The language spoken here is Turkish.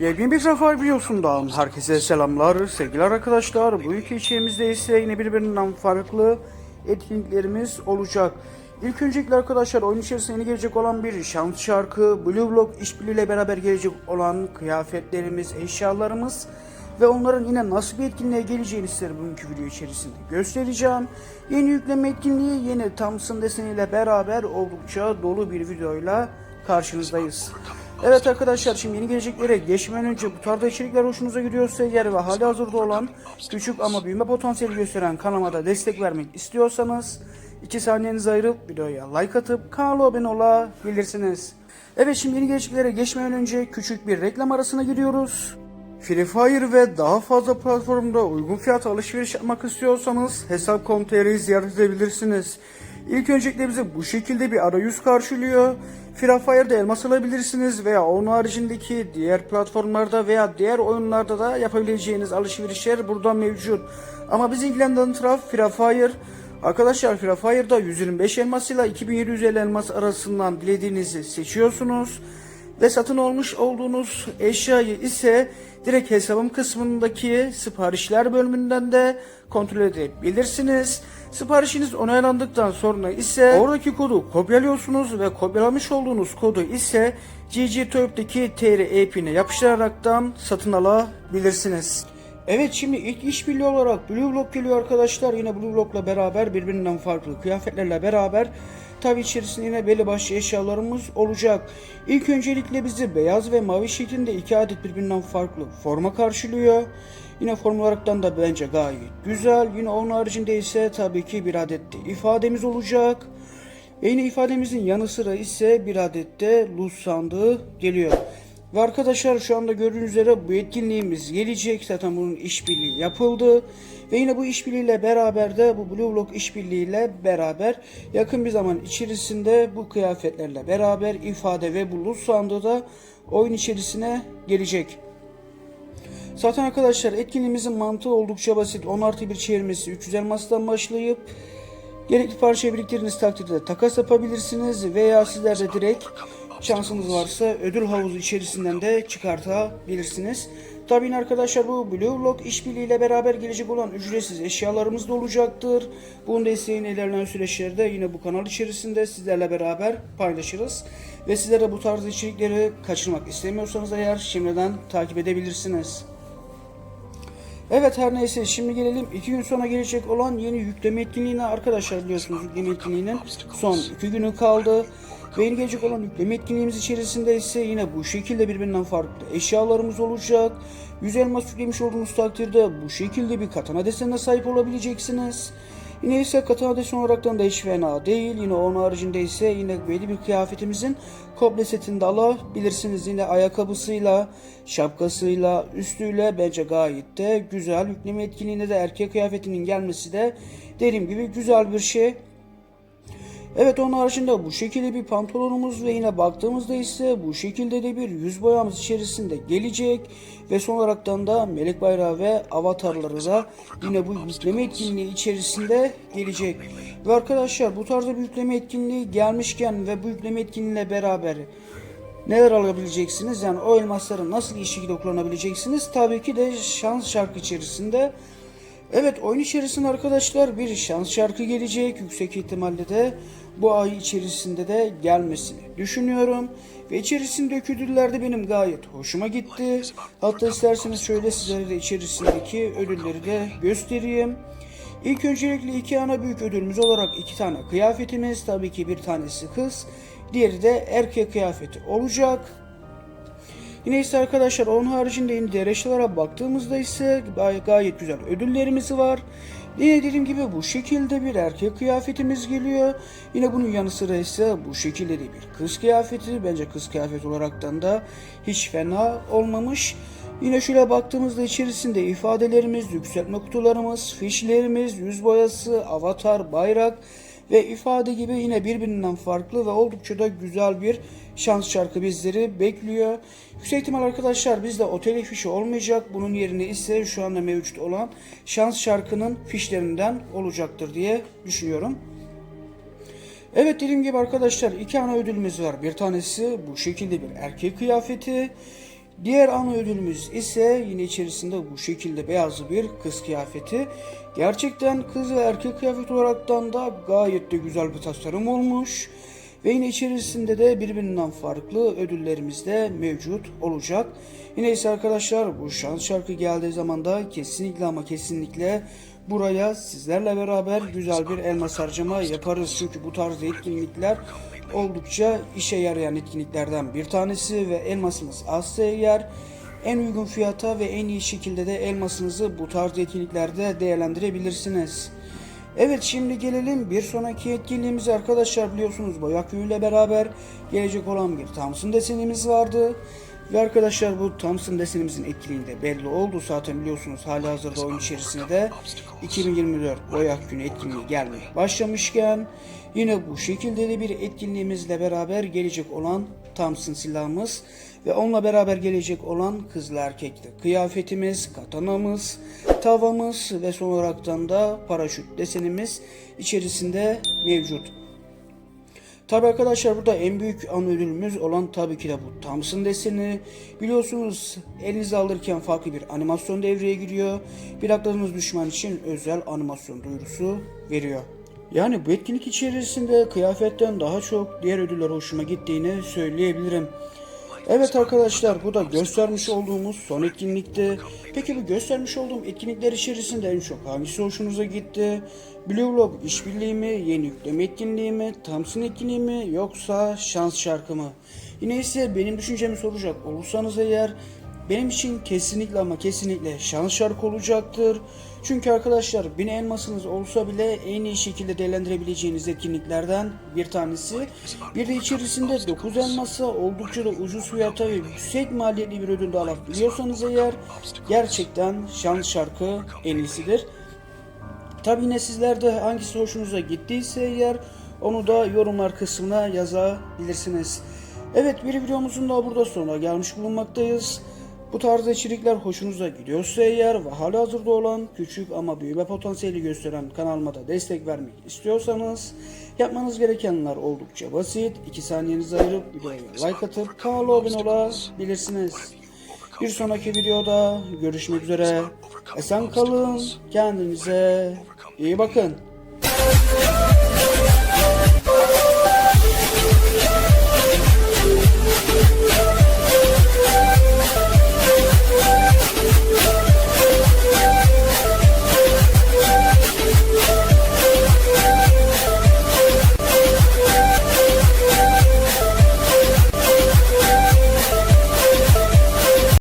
Yepyeni bir sefer videosundan herkese selamlar sevgili arkadaşlar. Bu iki içeriğimizde ise yine birbirinden farklı etkinliklerimiz olacak. İlk öncelikle arkadaşlar oyun içerisinde yeni gelecek olan bir şans şarkı, Blue Block işbirliğiyle beraber gelecek olan kıyafetlerimiz, eşyalarımız ve onların yine nasıl bir etkinliğe geleceğini sizlere bugünkü video içerisinde göstereceğim. Yeni yükleme etkinliği yeni Thompson deseniyle beraber oldukça dolu bir videoyla karşınızdayız. Evet arkadaşlar şimdi yeni geleceklere geçmeden önce bu tarzda içerikler hoşunuza gidiyorsa eğer ve hali hazırda olan küçük ama büyüme potansiyeli gösteren kanalıma da destek vermek istiyorsanız 2 saniyenizi ayırıp videoya like atıp kanala abone olabilirsiniz. Evet şimdi yeni geleceklere geçmeden önce küçük bir reklam arasına giriyoruz. Free Fire ve daha fazla platformda uygun fiyat alışveriş yapmak istiyorsanız hesap.com.tr'yi ziyaret edebilirsiniz. İlk öncelikle bize bu şekilde bir arayüz karşılıyor. Free Fire'da elmas alabilirsiniz veya onun haricindeki diğer platformlarda veya diğer oyunlarda da yapabileceğiniz alışverişler burada mevcut. Ama bizi ilgilendiren taraf Free Fire. Arkadaşlar Free Fire'da 125 elmas ile 2750 elmas arasından dilediğinizi seçiyorsunuz ve satın olmuş olduğunuz eşyayı ise direkt hesabım kısmındaki siparişler bölümünden de kontrol edebilirsiniz. Siparişiniz onaylandıktan sonra ise oradaki kodu kopyalıyorsunuz ve kopyalamış olduğunuz kodu ise GG Toyop'taki TR e-pine yapıştıraraktan satın alabilirsiniz. Evet şimdi ilk işbirliği olarak Blue Block geliyor arkadaşlar. Yine Blue Block'la beraber birbirinden farklı kıyafetlerle beraber tabi içerisinde yine belli başlı eşyalarımız olacak. İlk öncelikle bizi beyaz ve mavi şeklinde iki adet birbirinden farklı forma karşılıyor. Yine form olaraktan da bence gayet güzel. Yine onun haricinde ise tabii ki bir adet de ifademiz olacak. Ve yine ifademizin yanı sıra ise bir adet de luz sandığı geliyor. Ve arkadaşlar şu anda gördüğünüz üzere bu etkinliğimiz gelecek. Zaten bunun işbirliği yapıldı. Ve yine bu işbirliğiyle beraber de bu Blue Block işbirliğiyle beraber yakın bir zaman içerisinde bu kıyafetlerle beraber ifade ve bu luz sandığı da oyun içerisine gelecek. Zaten arkadaşlar etkinliğimizin mantığı oldukça basit. 10 artı bir çevirmesi 300 elmastan başlayıp gerekli parçayı biriktirdiğiniz takdirde takas yapabilirsiniz veya sizler de direkt şansınız varsa ödül havuzu içerisinden de çıkartabilirsiniz. Tabii arkadaşlar bu Blue Lock işbirliğiyle beraber gelecek olan ücretsiz eşyalarımız da olacaktır. Bunu da isteyen ilerleyen süreçlerde yine bu kanal içerisinde sizlerle beraber paylaşırız. Ve sizler de bu tarz içerikleri kaçırmak istemiyorsanız eğer şimdiden takip edebilirsiniz. Evet her neyse şimdi gelelim iki gün sonra gelecek olan yeni yükleme etkinliğine arkadaşlar biliyorsunuz yükleme etkinliğinin son iki günü kaldı. Ve gelecek olan yükleme etkinliğimiz içerisinde ise yine bu şekilde birbirinden farklı eşyalarımız olacak. 100 elmas yüklemiş olduğunuz takdirde bu şekilde bir katana desenine sahip olabileceksiniz. Yine ise katana desen olaraktan da hiç fena değil. Yine onun haricinde ise yine belli bir kıyafetimizin komple setini de alabilirsiniz. Yine ayakkabısıyla, şapkasıyla, üstüyle bence gayet de güzel. Yükleme etkinliğinde de erkek kıyafetinin gelmesi de dediğim gibi güzel bir şey. Evet onun haricinde bu şekilde bir pantolonumuz ve yine baktığımızda ise bu şekilde de bir yüz boyamız içerisinde gelecek ve son olaraktan da melek bayrağı ve avatarları da yine bu yükleme etkinliği içerisinde gelecek. Ve arkadaşlar bu tarzda bir yükleme etkinliği gelmişken ve bu yükleme etkinliğiyle beraber neler alabileceksiniz? Yani o elmasları nasıl iyi şekilde kullanabileceksiniz? Tabii ki de şans şarkı içerisinde Evet oyun içerisinde arkadaşlar bir şans şarkı gelecek. Yüksek ihtimalle de bu ay içerisinde de gelmesini düşünüyorum. Ve içerisindeki ödüller de benim gayet hoşuma gitti. Hatta isterseniz şöyle sizlere de içerisindeki ödülleri de göstereyim. İlk öncelikle iki ana büyük ödülümüz olarak iki tane kıyafetimiz. Tabii ki bir tanesi kız. Diğeri de erkek kıyafeti olacak. Yine ise arkadaşlar onun haricinde yine baktığımızda ise gay- gayet güzel ödüllerimiz var. Yine dediğim gibi bu şekilde bir erkek kıyafetimiz geliyor. Yine bunun yanı sıra ise bu şekilde de bir kız kıyafeti. Bence kız kıyafet olaraktan da hiç fena olmamış. Yine şöyle baktığımızda içerisinde ifadelerimiz, yükseltme kutularımız, fişlerimiz, yüz boyası, avatar, bayrak ve ifade gibi yine birbirinden farklı ve oldukça da güzel bir şans şarkı bizleri bekliyor. Yüksek ihtimal arkadaşlar bizde otel fişi olmayacak. Bunun yerine ise şu anda mevcut olan şans şarkının fişlerinden olacaktır diye düşünüyorum. Evet dediğim gibi arkadaşlar iki ana ödülümüz var. Bir tanesi bu şekilde bir erkek kıyafeti. Diğer ana ödülümüz ise yine içerisinde bu şekilde beyazlı bir kız kıyafeti. Gerçekten kız ve erkek kıyafet olaraktan da gayet de güzel bir tasarım olmuş. Ve yine içerisinde de birbirinden farklı ödüllerimiz de mevcut olacak. Yine ise arkadaşlar bu şans şarkı geldiği zaman da kesinlikle ama kesinlikle buraya sizlerle beraber güzel bir elmas harcama yaparız. Çünkü bu tarz etkinlikler oldukça işe yarayan etkinliklerden bir tanesi ve elmasımız azsa eğer en uygun fiyata ve en iyi şekilde de elmasınızı bu tarz etkinliklerde değerlendirebilirsiniz. Evet şimdi gelelim bir sonraki etkinliğimize arkadaşlar biliyorsunuz Boyak ile beraber gelecek olan bir Thompson desenimiz vardı. Ve arkadaşlar bu Thompson desenimizin etkinliğinde belli oldu zaten biliyorsunuz hali hazırda oyun içerisinde de 2024 Boyak günü etkinliği gelmeye başlamışken yine bu şekilde de bir etkinliğimizle beraber gelecek olan Thompson silahımız ve onunla beraber gelecek olan kızlı erkekli kıyafetimiz, katanamız, tavamız ve son olaraktan da paraşüt desenimiz içerisinde mevcut. Tabi arkadaşlar burada en büyük an ödülümüz olan tabii ki de bu Thompson deseni. Biliyorsunuz elinize alırken farklı bir animasyon devreye giriyor. Bir atladığınız düşman için özel animasyon duyurusu veriyor. Yani bu etkinlik içerisinde kıyafetten daha çok diğer ödüller hoşuma gittiğini söyleyebilirim. Evet arkadaşlar bu da göstermiş olduğumuz son etkinlikti. Peki bu göstermiş olduğum etkinlikler içerisinde en çok hangisi hoşunuza gitti? Blue Lock işbirliği mi, yeni yükleme etkinliği mi, Thompson etkinliği mi yoksa şans şarkı mı? Yine ise benim düşüncemi soracak olursanız eğer benim için kesinlikle ama kesinlikle şans şarkı olacaktır. Çünkü arkadaşlar bin elmasınız olsa bile en iyi şekilde değerlendirebileceğiniz etkinliklerden bir tanesi. Bir de içerisinde 9 elmasa oldukça da ucuz fiyata ve yüksek maliyetli bir ödül de alabiliyorsanız eğer gerçekten şans şarkı en iyisidir. Tabi yine sizlerde hangisi hoşunuza gittiyse eğer onu da yorumlar kısmına yazabilirsiniz. Evet bir videomuzun da burada sonuna gelmiş bulunmaktayız. Bu tarzda içerikler hoşunuza gidiyorsa eğer ve hali hazırda olan küçük ama büyüme potansiyeli gösteren kanalıma da destek vermek istiyorsanız yapmanız gerekenler oldukça basit. 2 saniyenizi ayırıp videoya like atıp kanala abone olabilirsiniz. Bir sonraki videoda görüşmek üzere. Esen kalın. Kendinize iyi bakın.